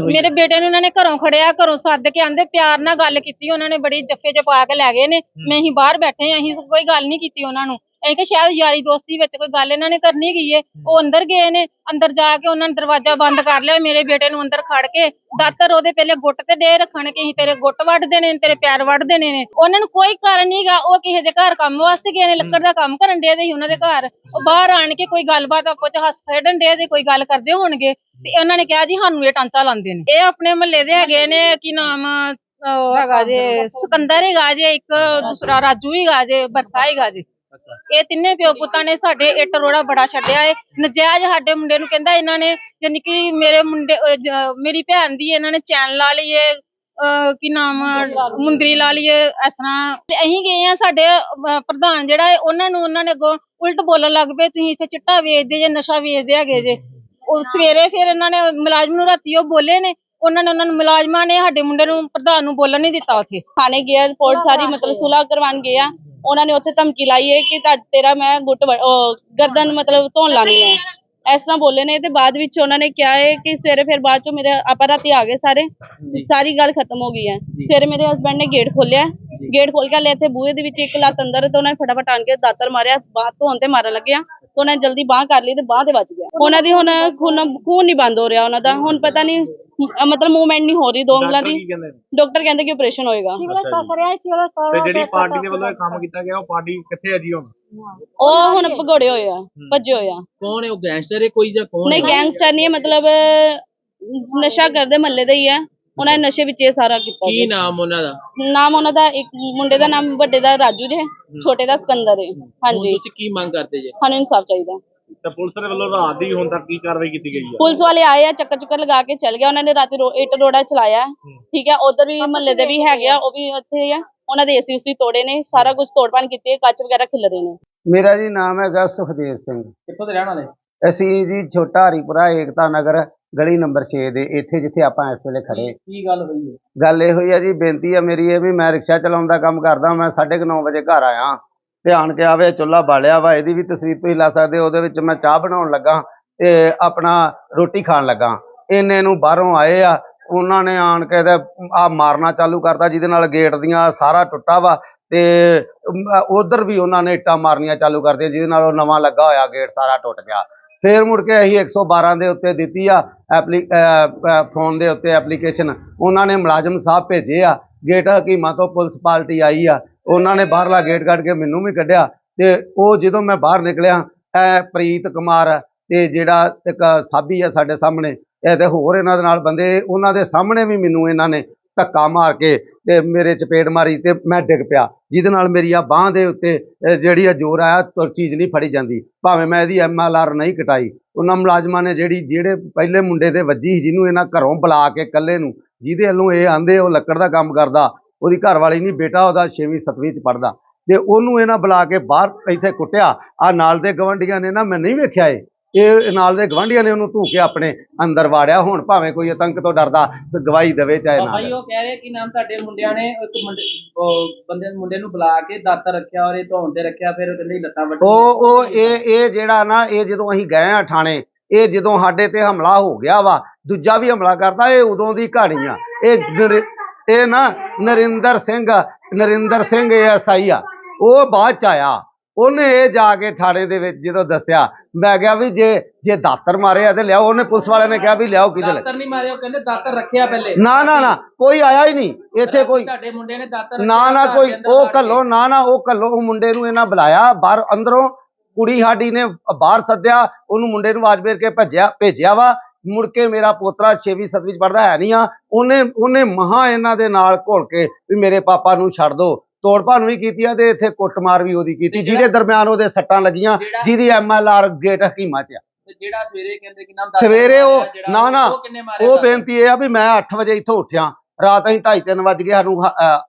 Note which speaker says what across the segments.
Speaker 1: ਮੇਰੇ ਬੇਟੇ ਨੂੰ ਉਹਨਾਂ ਨੇ ਘਰੋਂ ਖੜਿਆ ਘਰੋਂ ਸੱਦ ਕੇ ਆਂਦੇ ਪਿਆਰ ਨਾਲ ਗੱਲ ਕੀਤੀ ਉਹਨਾਂ ਨੇ ਬੜੀ ਜੱਫੇ ਚ ਪਾ ਕੇ ਲੈ ਗਏ ਨੇ। ਮੈਂ ਅਸੀਂ ਬਾਹਰ ਬੈਠੇ ਆਂ ਅਸੀਂ ਕੋਈ ਗੱਲ ਨਹੀਂ ਕੀਤੀ ਉਹਨਾਂ ਨੂੰ। ਅਸੀਂ ਕਿ ਸ਼ਾਇਦ ਯਾਰੀ ਦੋਸਤੀ ਵਿੱਚ ਕੋਈ ਗੱਲ ਇਹਨਾਂ ਨੇ ਕਰਨੀ ਗਈ ਏ। ਉਹ ਅੰਦਰ ਗਏ ਨੇ ਅੰਦਰ ਜਾ ਕੇ ਉਹਨਾਂ ਨੇ ਦਰਵਾਜ਼ਾ ਬੰਦ ਕਰ ਲਿਆ ਮੇਰੇ ਬੇਟੇ ਨੂੰ ਅੰਦਰ ਖੜ ਕੇ ਦਾਤਰ ਉਹਦੇ ਪਹਿਲੇ ਗੁੱਟ ਤੇ ਦੇ ਰੱਖਣ ਕਿ ਅਸੀਂ ਤੇਰੇ ਗੁੱਟ ਵੱਢ ਦੇਣੇ ਨੇ ਤੇਰੇ ਪੈਰ ਵੱਢ ਦੇਣੇ ਨੇ। ਉਹਨਾਂ ਨੂੰ ਕੋਈ ਕਾਰਨ ਨਹੀਂਗਾ ਉਹ ਕਿਸੇ ਦੇ ਘਰ ਕੰਮ ਵਾਸਤੇ ਗਏ ਨੇ ਲੱਕੜ ਦਾ ਕੰਮ ਕਰਨ ਦੇ ਸੀ ਉਹਨਾਂ ਦੇ ਘਰ। ਉਹ ਬਾਹਰ ਆਣ ਕੇ ਕੋਈ ਗੱਲਬਾਤ ਆਪੋ ਚ ਹੱਸ ਖੇਡਣ ਦੇ ਤੇ ਕੋਈ ਗੱਲ ਕਰਦੇ ਹੋਣਗੇ ਤੇ ਉਹਨਾਂ ਨੇ ਕਿਹਾ ਜੀ ਸਾਨੂੰ ਇਹ ਟਾਂਚਾ ਲਾਉਂਦੇ ਨੇ। ਇਹ ਆਪਣੇ ਮਹੱਲੇ ਦੇ ਹੈਗੇ ਨੇ ਕੀ ਨਾਮ ਉਹ ਹੈਗਾ ਜੇ ਸਿਕੰਦਰ ਹੈਗਾ ਜੇ ਇੱਕ ਦੂਸਰਾ ਰਾਜੂ ਹੈਗਾ ਜੇ ਬਰਖਾ ਹੈਗਾ ਜੇ। ਇਹ ਤਿੰਨੇ ਪਿਓ ਪੁੱਤਾਂ ਨੇ ਸਾਡੇ ਇੱਟ ਰੋੜਾ ਬੜਾ ਛੱਡਿਆ ਏ। ਨਜਾਇਜ਼ ਸਾਡੇ ਮੁੰਡੇ ਨੂੰ ਕਹਿੰਦਾ ਇਹਨਾਂ ਨੇ ਯਾਨੀ ਕਿ ਮੇਰੇ ਮੁੰਡੇ ਮੇਰੀ ਭੈਣ ਦੀ ਇਹਨਾਂ ਨੇ ਚੈਨ ਲਾ ਲਈ ਏ ਕੀ ਨਾਮ, ਮੁੰਦਰੀ ਲਾ ਲਈ ਇਸ ਤਰ੍ਹਾਂ। ਅਸੀਂ ਗਏ ਆ ਸਾਡੇ ਪ੍ਰਧਾਨ ਜਿਹੜਾ ਏ, ਉਹਨਾਂ ਨੂੰ ਉਹਨਾਂ ਨੇ ਅੱਗੋਂ ਉਲਟ ਬੋਲਣ ਲੱਗ ਪਏ, ਤੁਸੀਂ ਇੱਥੇ ਚਿੱਟਾ ਵੇਚਦੇ ਜੇ, ਨਸ਼ਾ ਵੇਚਦੇ ਹੈਗੇ ਜੇ। ਉਹ ਸਵੇਰੇ ਫਿਰ ਇਹਨਾਂ ਨੇ ਮੁਲਾਜ਼ਮ ਨੂੰ ਰਾਤੀ ਉਹ ਬੋਲੇ ਨੇ, ਉਹਨਾਂ ਨੇ ਉਹਨਾਂ ਨੂੰ ਮੁਲਾਜ਼ਮਾਂ ਨੇ ਸਾਡੇ ਮੁੰਡੇ ਨੂੰ ਪ੍ਰਧਾਨ ਨੂੰ ਬੋਲਣ ਨਹੀਂ ਦਿੱਤਾ ਉੱਥੇ।
Speaker 2: ਥਾਣੇ ਗਿਆ, ਰਿਪੋਰਟ ਸਾਰੀ ਮਤਲਬ ਸੁਲਾ ਕਰਵਾਉਣ ਗਿਆ। ਉਹਨਾਂ ਨੇ ਉੱਥੇ ਧਮਕੀ ਲਾਈ ਹੈ ਕਿ ਤੁਹਾਡ- ਤੇਰਾ ਮੈਂ ਗੁੱਟ ਵ- ਉਹ ਗਰਦਨ ਮਤਲਬ ਧੋਣ ਲਾਣੀ ਹੈ। ਇਸ ਤਰ੍ਹਾਂ ਬੋਲੇ ਨੇ ਤੇ ਬਾਅਦ ਵਿੱਚ ਉਹਨਾਂ ਨੇ ਕਿਹਾ ਹੈ ਕਿ ਸਵੇਰੇ ਫਿਰ ਬਾਅਦ ਚੋਂ ਮੇਰੇ ਆਪਾਂ ਰਾਤੀ ਆ ਗਏ ਸਾਰੇ। ਸਾਰੀ ਗੱਲ ਖਤਮ ਹੋ ਗਈ ਹੈ। ਸਵੇਰੇ ਮੇਰੇ ਹਸਬੰਡ ਨੇ ਗੇਟ ਖੋਲਿਆ ਗੇਟ ਖੋਲ ਕੇ ਲੈ ਇੱਥੇ ਬੂਹੇ ਦੇ ਵਿੱਚ ਇੱਕ ਲੱਤ ਅੰਦਰ ਤੇ ਉਹਨਾਂ ਨੇ ਫਟਾਫਟ ਆਣ ਕੇ ਦਾਤਰ ਮਾਰਿਆ ਬਾਹ ਧੋਣ ਤੇ ਮਾਰਨ ਲੱਗਿਆ ਤੇ ਉਹਨਾਂ ਨੇ ਜਲਦੀ ਬਾਹ ਕਰ ਲਈ ਤੇ ਬਾਹ ਤੇ ਵੱਜ ਗਿਆ। ਉਹਨਾਂ ਦੀ ਹੁਣ ਖੂਨ ਖੂਨ ਨਹੀਂ ਬੰਦ ਹੋ ਰਿਹਾ ਉਹਨਾਂ ਦਾ। ਹੁਣ ਪਤਾ ਨਹੀਂ ਮਤਲਬ ਮੂਵਮੈਂਟ ਨਹੀਂ ਹੋ ਰਹੀ ਦੋ ਉਂਗਲਾਂ ਦੀ।
Speaker 3: ਕੀ ਕਹਿੰਦੇ ਨੇ?
Speaker 2: ਡਾਕਟਰ ਕਹਿੰਦੇ ਕਿ ਆਪਰੇਸ਼ਨ ਹੋਏਗਾ।
Speaker 3: ਤੇ ਜਿਹੜੀ ਪਾਰਟੀ ਦੇ ਵੱਲੋਂ ਇਹ ਕੰਮ ਕੀਤਾ ਗਿਆ ਉਹ ਪਾਰਟੀ ਕਿੱਥੇ ਹੈ ਜੀ ਹੁਣ?
Speaker 2: ਉਹ ਹੁਣ ਭਗੌੜੇ ਹੋਏ ਆ ਭੱਜੇ ਹੋਏ ਆ।
Speaker 4: ਕੌਣ ਹੈ ਉਹ ਗੈਂਗਸਟਰ ਹੈ ਕੋਈ ਜਾਂ ਕੌਣ
Speaker 2: ਨਹੀਂ ਗੈਂਗਸਟਰ ਨਹੀਂ ਹੈ ਮਤਲਬ ਨਸ਼ਾ ਕਰਦੇ ਮਹੱਲੇ ਦਾ ਹੀ ਹੈ। ਉਹਨਾਂ ਨੇ ਨਸ਼ੇ ਵਿੱਚ ਇਹ ਸਾਰਾ ਕੀਤਾ
Speaker 4: ਕੀ ਨਾਮ ਉਹਨਾਂ ਦਾ?
Speaker 2: ਨਾਮ ਉਹਨਾਂ ਦਾ ਇੱਕ ਮੁੰਡੇ ਦਾ ਨਾਮ ਵੱਡੇ ਦਾ ਰਾਜੂ ਜੇ ਛੋਟੇ ਦਾ ਸਿਕੰਦਰ ਹੈ। ਹਾਂਜੀ।
Speaker 4: ਤੁਸੀਂ ਕੀ ਮੰਗ ਕਰਦੇ ਜੇ?
Speaker 2: ਸਾਨੂੰ ਇਨਸਾਫ ਚਾਹੀਦਾ।
Speaker 3: ਤੇ ਪੁਲਿਸ ਦੇ ਵੱਲੋਂ ਰਾਤ ਦੀ ਹੁਣ ਤੱਕ ਕੀ ਕਾਰਵਾਈ ਕੀਤੀ ਗਈ ਹੈ
Speaker 2: ਪੁਲਿਸ ਵਾਲੇ ਆਏ ਆ ਚੱਕਰ ਚੁੱਕਰ ਲਗਾ ਕੇ ਚਲ ਗਿਆ। ਉਹਨਾਂ ਨੇ ਰਾਤੀ ਰੋ- ਇੱਟ ਰੋੜਾ ਚਲਾਇਆ। ਠੀਕ ਹੈ ਉਧਰ ਵੀ ਮਹੱਲੇ ਦੇ ਵੀ ਹੈਗੇ ਆ ਉਹ ਵੀ ਉੱਥੇ ਆ। ਉਹਨਾਂ ਦੇ ਏਸੀ ਉਸੀ ਤੋੜੇ ਨੇ ਸਾਰਾ ਕੁਝ ਤੋੜਪਾਨ ਕੀਤੀ ਹੈ ਕੱਚ ਵਗੈਰਾ ਖਿਲਰੇ ਨੇ।
Speaker 5: ਮੇਰਾ ਜੀ ਨਾਮ ਹੈਗਾ ਸੁਖਦੇਵ ਸਿੰਘ।
Speaker 4: ਕਿੱਥੋਂ ਦੇ ਰਹਿਣ ਵਾਲੇ?
Speaker 5: ਅਸੀਂ ਜੀ ਛੋਟਾ ਹਰੀਪੁਰਾ ਏਕਤਾ ਨਗਰ ਗਲੀ ਨੰਬਰ 6 ਦੇ ਇੱਥੇ ਜਿੱਥੇ ਆਪਾਂ ਇਸ ਵੇਲੇ ਖੜੇ।
Speaker 4: ਕੀ ਗੱਲ ਹੋਈ ਹੈ?
Speaker 5: ਗੱਲ ਇਹ ਹੋਈ ਆ ਜੀ ਬੇਨਤੀ ਆ ਮੇਰੀ ਇਹ ਵੀ ਮੈਂ ਰਿਕਸ਼ਾ ਚਲਾਉਣ ਦਾ ਕੰਮ ਕਰਦਾ ਮੈਂ 9:30 ਵਜੇ ਘਰ ਆਇਆ। ਤੇ ਆਣ ਕੇ ਆਵੇ, ਚੁੱਲ੍ਹਾ ਬਾਲਿਆ ਵਾ, ਇਹਦੀ ਵੀ ਤਸਵੀਰ ਤੁਸੀਂ ਲਾ ਸਕਦੇ ਉਹਦੇ ਵਿੱਚ ਮੈਂ ਚਾਹ ਬਣਾਉਣ ਲੱਗਾ ਤੇ ਆਪਣਾ ਰੋਟੀ ਖਾਣ ਲੱਗਾ। ਇੰਨੇ ਨੂੰ ਬਾਹਰੋਂ ਆਏ ਆ, ਉਹਨਾਂ ਨੇ ਆਣ ਕੇ ਤੇ ਆ ਮਾਰਨਾ ਚਾਲੂ ਕਰਤਾ, ਜਿਹਦੇ ਨਾਲ ਗੇਟ ਦੀਆਂ ਸਾਰਾ ਟੁੱਟਾ ਵਾ ਤੇ ਉਧਰ ਵੀ ਉਹਨਾਂ ਨੇ ਇੱਟਾਂ ਮਾਰਨੀਆਂ ਚਾਲੂ ਕਰਤੀਆਂ, ਜਿਹਦੇ ਨਾਲ ਉਹ ਨਵਾਂ ਲੱਗਾ ਹੋਇਆ ਗੇਟ ਸਾਰਾ ਟੁੱਟ ਗਿਆ। ਫੇਰ ਮੁੜ ਕੇ ਅਸੀਂ 112 ਦੇ ਉੱਤੇ ਦਿੱਤੀ ਆ ਐਪਲੀ ਫੋਨ ਦੇ ਉੱਤੇ ਐਪਲੀਕੇਸ਼ਨ। ਉਹਨਾਂ ਨੇ ਮੁਲਾਜ਼ਮ ਸਾਹਿਬ ਭੇਜੇ ਆ, ਗੇਟ ਹਕੀਮਾਂ ਤੋਂ ਪੁਲਿਸ ਪਾਰਟੀ ਆਈ ਆ ਉਹਨਾਂ ਨੇ ਬਾਹਰਲਾ ਗੇਟ ਕੱਢ ਕੇ ਮੈਨੂੰ ਵੀ ਕੱਢਿਆ ਤੇ ਉਹ ਜਦੋਂ ਮੈਂ ਬਾਹਰ ਨਿਕਲਿਆ, ਇਹ ਪ੍ਰੀਤ ਕੁਮਾਰ ਤੇ ਜਿਹੜਾ ਇੱਕ ਸਾਬੀ ਆ ਸਾਡੇ ਸਾਹਮਣੇ, ਇਹ ਤੇ ਹੋਰ ਇਹਨਾਂ ਦੇ ਨਾਲ ਬੰਦੇ, ਉਹਨਾਂ ਦੇ ਸਾਹਮਣੇ ਵੀ ਮੈਨੂੰ ਇਹਨਾਂ ਨੇ ਧੱਕਾ ਮਾਰ ਕੇ ਤੇ ਮੇਰੇ ਚਪੇੜ ਮਾਰੀ ਤੇ ਮੈਂ ਡਿੱਗ ਪਿਆ। ਜਿਹਦੇ ਨਾਲ ਮੇਰੀ ਆ ਬਾਹ ਦੇ ਉੱਤੇ ਜਿਹੜੀ ਆ ਜ਼ੋਰ ਆਇਆ, ਤਾਂ ਚੀਜ਼ ਨਹੀਂ ਫੜੀ ਜਾਂਦੀ। ਭਾਵੇਂ ਮੈਂ ਇਹਦੀ ਐਮਐਲਆਰ ਨਹੀਂ ਕਟਾਈ। ਉਹਨਾਂ ਮੁਲਾਜ਼ਮਾਂ ਨੇ ਜਿਹੜੀ, ਜਿਹੜੇ ਪਹਿਲੇ ਮੁੰਡੇ ਤੇ ਵੱਜੀ ਸੀ, ਜਿਹਨੂੰ ਇਹਨਾਂ ਘਰੋਂ ਬੁਲਾ ਕੇ ਇਕੱਲੇ ਨੂੰ, ਜਿਹਦੇ ਵੱਲੋਂ ਇਹ ਆਂਦੇ ਉਹ ਲੱਕੜ ਦਾ ਕੰਮ ਕਰਦਾ ਉਹਦੀ ਘਰ ਵਾਲੀ ਨਹੀਂ ਬੇਟਾ ਉਹਦਾ 6ਵੀਂ 7ਵੀਂ ਚ ਪੜਦਾ ਤੇ ਉਹਨੂੰ ਇਹਨਾਂ ਬੁਲਾ ਕੇ ਬਾਹਰ ਇੱਥੇ ਕੁੱਟਿਆ। ਆ ਨਾਲ ਦੇ ਗਵੰਡੀਆਂ ਨੇ ਨਾ ਮੈਂ ਨਹੀਂ ਵੇਖਿਆ ਇਹ। ਇਹ ਨਾਲ ਦੇ ਗਵੰਡੀਆਂ ਨੇ ਉਹਨੂੰ ਧੂ ਕੇ ਆਪਣੇ ਅੰਦਰ ਵਾੜਿਆ। ਹੁਣ ਭਾਵੇਂ ਕੋਈ ਆਤੰਕ ਤੋਂ ਡਰਦਾ ਤੇ ਗਵਾਹੀ ਦੇਵੇ ਚਾਹੇ ਨਾ
Speaker 4: ਜੀ ਉਹ ਕਹਿ ਰਹੇ ਕਿ ਨਾਮ ਤੁਹਾਡੇ ਮੁੰਡਿਆਂ ਨੇ ਇੱਕ ਮੁੰਡੇ ਬੰਦੇ ਮੁੰਡੇ ਨੂੰ ਬੁਲਾ ਕੇ ਦਾਤਰ ਰੱਖਿਆ ਔਰ ਇਹ ਧੌਣ ਤੇ ਰੱਖਿਆ ਫਿਰ ਉਹ ਕਹਿੰਦੇ ਲੱਤਾਂ ਵੱਢ
Speaker 5: ਉਹ ਉਹ ਇਹ ਇਹ ਜਿਹੜਾ ਨਾ ਇਹ ਜਦੋਂ ਅਸੀਂ ਗਏ ਆ ਥਾਣੇ ਇਹ ਜਦੋਂ ਸਾਡੇ ਤੇ ਹਮਲਾ ਹੋ ਗਿਆ ਵਾ ਦੂਜਾ ਵੀ ਹਮਲਾ ਕਰਦਾ ਇਹ ਉਦੋਂ ਦੀ ਕਹਾਣੀ ਆ। ਇਹ ਇਹ ਨਾ ਨਰਿੰਦਰ ਸਿੰਘ ਨਰਿੰਦਰ ਸਿੰਘ ਐਸਆਈ ਆ। ਉਹ ਬਾਅਦ ਚ ਆਇਆ। ਉਹਨੇ ਇਹ ਜਾ ਕੇ ਥਾਣੇ ਦੇ ਵਿੱਚ ਜਦੋਂ ਦੱਸਿਆ ਮੈਂ ਕਿਹਾ ਵੀ ਜੇ ਜੇ ਦਾਤਰ ਮਾਰਿਆ ਤੇ ਲਿਆਓ। ਉਹਨੇ ਪੁਲਿਸ ਵਾਲਿਆਂ ਨੇ ਕਿਹਾ ਵੀ ਲਿਆਓ ਕਿਹਦੇ
Speaker 4: ਦਾਤਰ ਨਹੀਂ ਮਾਰੇ ਉਹ ਕਹਿੰਦੇ ਦਾਤਰ ਰੱਖਿਆ ਪਹਿਲੇ।
Speaker 5: ਨਾ ਨਾ ਨਾ ਕੋਈ ਆਇਆ ਹੀ ਨਹੀਂ। ਇੱਥੇ ਕੋਈ
Speaker 4: ਤੁਹਾਡੇ ਮੁੰਡੇ ਨੇ ਦਾਤਰ
Speaker 5: ਨਾ ਨਾ ਕੋਈ ਉਹ। ਕੱਲੋ ਨਾ ਨਾ ਉਹ ਕੱਲੋ ਉਹ ਮੁੰਡੇ ਨੂੰ ਇਹਨਾਂ ਬੁਲਾਇਆ ਬਾਹਰ ਅੰਦਰੋਂ ਕੁੜੀ ਸਾਡੀ ਨੇ ਬਾਹਰ ਸੱਦਿਆ ਉਹਨੂੰ ਮੁੰਡੇ ਨੂੰ ਆਵਾਜ਼ ਮੇਰ ਕੇ ਭੱਜਿਆ ਭੇਜਿਆ ਵਾ। ਮੁੜ ਕੇ ਮੇਰਾ ਪੋਤਰਾ 6ਵੀਂ 7ਵੀਂ ਚ ਪੜਦਾ ਹੈ ਨਹੀਂ ਆ ਉਹਨੇ ਉਹਨੇ ਮਹਾ ਇਹਨਾਂ ਦੇ ਨਾਲ ਘੁਲ ਕੇ ਵੀ ਮੇਰੇ ਪਾਪਾ ਨੂੰ ਛੱਡ ਦੋ। ਤੋੜ ਭੰਨ ਵੀ ਕੀਤੀ ਆ ਤੇ ਇੱਥੇ ਕੁੱਟਮਾਰ ਵੀ ਉਹਦੀ ਕੀਤੀ। ਜਿਹਦੇ ਦਰਮਿਆਨ ਉਹਦੇ ਸੱਟਾਂ ਲੱਗੀਆਂ ਜਿਹਦੀ ਐਮਐਲਆਰ ਗੇਟ ਹਕੀਮਾ ਚ ਆ।
Speaker 4: ਜਿਹੜਾ ਸਵੇਰੇ ਕਹਿੰਦੇ ਕਿ ਨਾਮ
Speaker 5: ਸਵੇਰੇ ਉਹ ਨਾ ਨਾ
Speaker 4: ਉਹ?
Speaker 5: ਬੇਨਤੀ ਇਹ ਆ ਵੀ ਮੈਂ 8 ਵਜੇ ਇੱਥੋਂ ਉੱਠਿਆ। ਰਾਤ ਅਸੀਂ 2:30 ਵਜ ਗਏ ਸਾਨੂੰ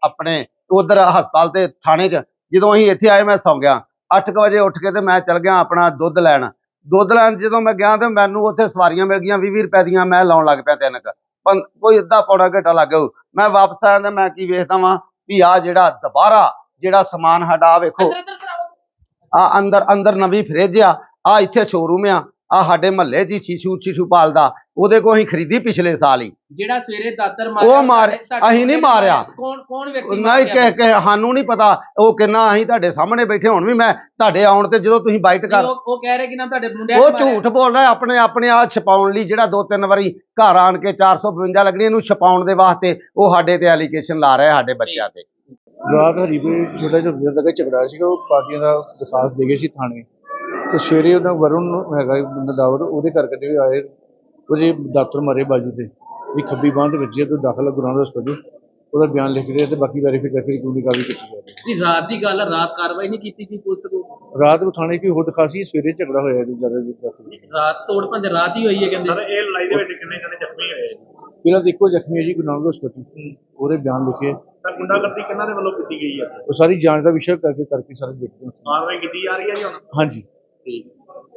Speaker 5: ਆਪਣੇ ਉਧਰ ਹਸਪਤਾਲ ਤੇ ਥਾਣੇ 'ਚ। ਜਦੋਂ ਅਸੀਂ ਇੱਥੇ ਆਏ ਮੈਂ ਸੌਂ ਗਿਆ। 8 ਵਜੇ ਉੱਠ ਕੇ ਤੇ ਮੈਂ ਚਲ ਗਿਆ ਆਪਣਾ ਦੁੱਧ ਲੈਣ। ਦੁੱਧ ਲੈਣ ਜਦੋਂ ਮੈਂ ਗਿਆ ਤੇ ਮੈਨੂੰ ਉੱਥੇ ਸਵਾਰੀਆਂ ਮਿਲ ਗਈਆਂ 20 ਰੁਪਏ ਦੀਆਂ ਮੈਂ ਲਾਉਣ ਲੱਗ ਪਿਆ ਤਿੰਨ ਕੁ ਕੋਈ ਅੱਧਾ ਪੌਣਾ ਘੰਟਾ ਲੱਗ ਗਿਆ। ਮੈਂ ਵਾਪਸ ਆਇਆ ਤੇ ਮੈਂ ਕੀ ਵੇਖਦਾ ਵਾਂ ਵੀ ਆ ਜਿਹੜਾ ਦੁਬਾਰਾ ਜਿਹੜਾ ਸਮਾਨ ਆਹ ਵੇਖੋ। ਆ ਅੰਦਰ ਅੰਦਰ ਨਵੀਂ ਫ੍ਰਿਜ ਆ ਆ ਇੱਥੇ ਸ਼ੋਰੂਮ ਆ ਆ ਸਾਡੇ ਮਹੱਲੇ ਹੀ ਸ਼ੀਸ਼ੂ ਸ਼ੀਸ਼ੂ ਪਾਲਦਾ ਉਹਦੇ ਕੋਲ ਅਸੀਂ ਖਰੀਦੀ ਪਿਛਲੇ ਸਾਲ ਹੀ
Speaker 4: ਜਿਹੜਾ ਸਵੇਰੇ ਦਾਤਰ
Speaker 5: ਉਹ ਮਾਰ- ਅਸੀਂ ਨਹੀਂ ਮਾਰਿਆ।
Speaker 4: ਕੌਣ ਕੌਣ ਵਿਅਕਤੀ
Speaker 5: ਨਹੀਂ
Speaker 4: ਮਾਰਿਆ?
Speaker 5: ਕਿ ਕਿ ਸਾਨੂੰ ਨਹੀਂ ਪਤਾ ਉਹ ਕਿੰਨਾ ਅਸੀਂ ਤੁਹਾਡੇ ਸਾਹਮਣੇ ਬੈਠੇ ਹੁਣ ਵੀ ਮੈਂ ਤੁਹਾਡੇ ਆਉਣ ਤੇ ਜਦੋਂ ਤੁਸੀਂ ਬਾਈਟ ਕਰ
Speaker 4: ਉਹ ਕਹਿ ਰਹੇ ਕਿ ਨਾ ਤੁਹਾਡੇ ਮੁੰਡਿਆਂ
Speaker 5: ਉਹ
Speaker 4: ਨੇ ਮਾਰਿਆ।
Speaker 5: ਝੂਠ ਬੋਲ ਰਿਹਾ ਆਪਣੇ ਆਪਣੇ ਆ ਛਪਾਉਣ ਲਈ ਜਿਹੜਾ ਦੋ ਤਿੰਨ ਵਾਰੀ ਘਰ ਆਣ ਕੇ 452 ਲੱਗਣੀ ਇਹਨੂੰ ਛਪਾਉਣ ਦੇ ਵਾਸਤੇ ਉਹ ਸਾਡੇ ਤੇ ਐਲੀਗੇਸ਼ਨ ਲਾ ਰਿਹਾ ਸਾਡੇ ਬੱਚਿਆਂ ਤੇ
Speaker 6: ਰਾਤ ਹਰੀਪੁਰ ਛੋਟਾ ਜਿਹਾ ਵੀਰ ਦਾ ਝਗੜਾ ਸੀਗਾ ਉਹ ਪਾਰਟੀਆਂ ਦਾ ਦਰਖਾਸਤ ਦੇ ਗਏ ਸੀ ਥਾਣੇ ਤੇ ਸਵੇਰੇ ਉਹਨਾਂ ਵਰੁਣ ਨੂੰ ਹੈਗਾ ਇੱਕ ਬੰਦਾ ਦਾਵਰ ਉਹਦੇ ਕਰਕੇ ਜਿਹੜੇ ਆਏ ਉਹਦੇ ਦਾਤਰ ਮਾਰੇ ਬਾਜੂ ਤੇ ਵੀ ਖੱਬੀ ਬਾਂਹ ਦੇ ਵੱਜੀ ਤੇ ਦਾਖਲ ਗੁਰੂ ਹਸਪਤਾਲ ਉਹਦਾ ਬਿਆਨ ਲਿਖ ਰਿਹਾ ਤੇ ਬਾਕੀ ਵੈਰੀਫਾਈ ਕਰਕੇ ਕਾਨੂੰਨੀ ਕਾਰਵਾਈ ਕੀਤੀ ਜਾ ਰਹੀ
Speaker 4: ਨਹੀਂ ਰਾਤ ਦੀ ਗੱਲ ਹੈ ਰਾਤ ਕਾਰਵਾਈ ਨਹੀਂ ਕੀਤੀ ਸੀ ਪੁਲਿਸ ਕੋਲ?
Speaker 6: ਰਾਤ ਨੂੰ ਥਾਣੇ ਕੀ ਹੋਰ ਦਿਖਾਸੀ ਸਵੇਰੇ ਝਗੜਾ ਹੋਇਆ ਜੀ ਜ਼ਿਆਦਾ ਜੀ
Speaker 4: ਰਾਤ ਤੋੜ ਭੰਜ ਰਾਤ ਹੀ ਹੋਈ ਹੈ ਕਹਿੰਦੇ।
Speaker 3: ਸਰ ਇਹ ਲੜਾਈ ਦੇ ਵਿੱਚ ਕਿੰਨੇ ਜਣੇ ਜ਼ਖਮੀ ਹੋਏ
Speaker 6: ਫਿਲਹਾਲ ਦੇਖੋ ਜ਼ਖਮੀ ਹੈ ਜੀ ਗੁਰੂ ਨਾਨਕ ਹਸਪਤਾਲ ਉਹਦੇ ਬਿਆਨ ਲਿਖੇ।
Speaker 3: ਤਾਂ ਗੁੰਡਾਗਰਦੀ ਕਿਹਨਾਂ ਦੇ ਵੱਲੋਂ ਕੀਤੀ ਗਈ ਹੈ
Speaker 6: ਉਹ ਸਾਰੀ ਜਾਂਚ ਦਾ ਵਿਸ਼ਾ ਕਰਕੇ ਕਰਕੇ ਸਾਰੇ ਦੇਖਦੇ ਹਾਂ।
Speaker 3: ਕਾਰਵਾਈ ਕੀਤੀ ਜਾ ਰਹੀ ਹੈ ਜੀ ਹੁਣ?
Speaker 6: ਹਾਂਜੀ।
Speaker 3: ਠੀਕ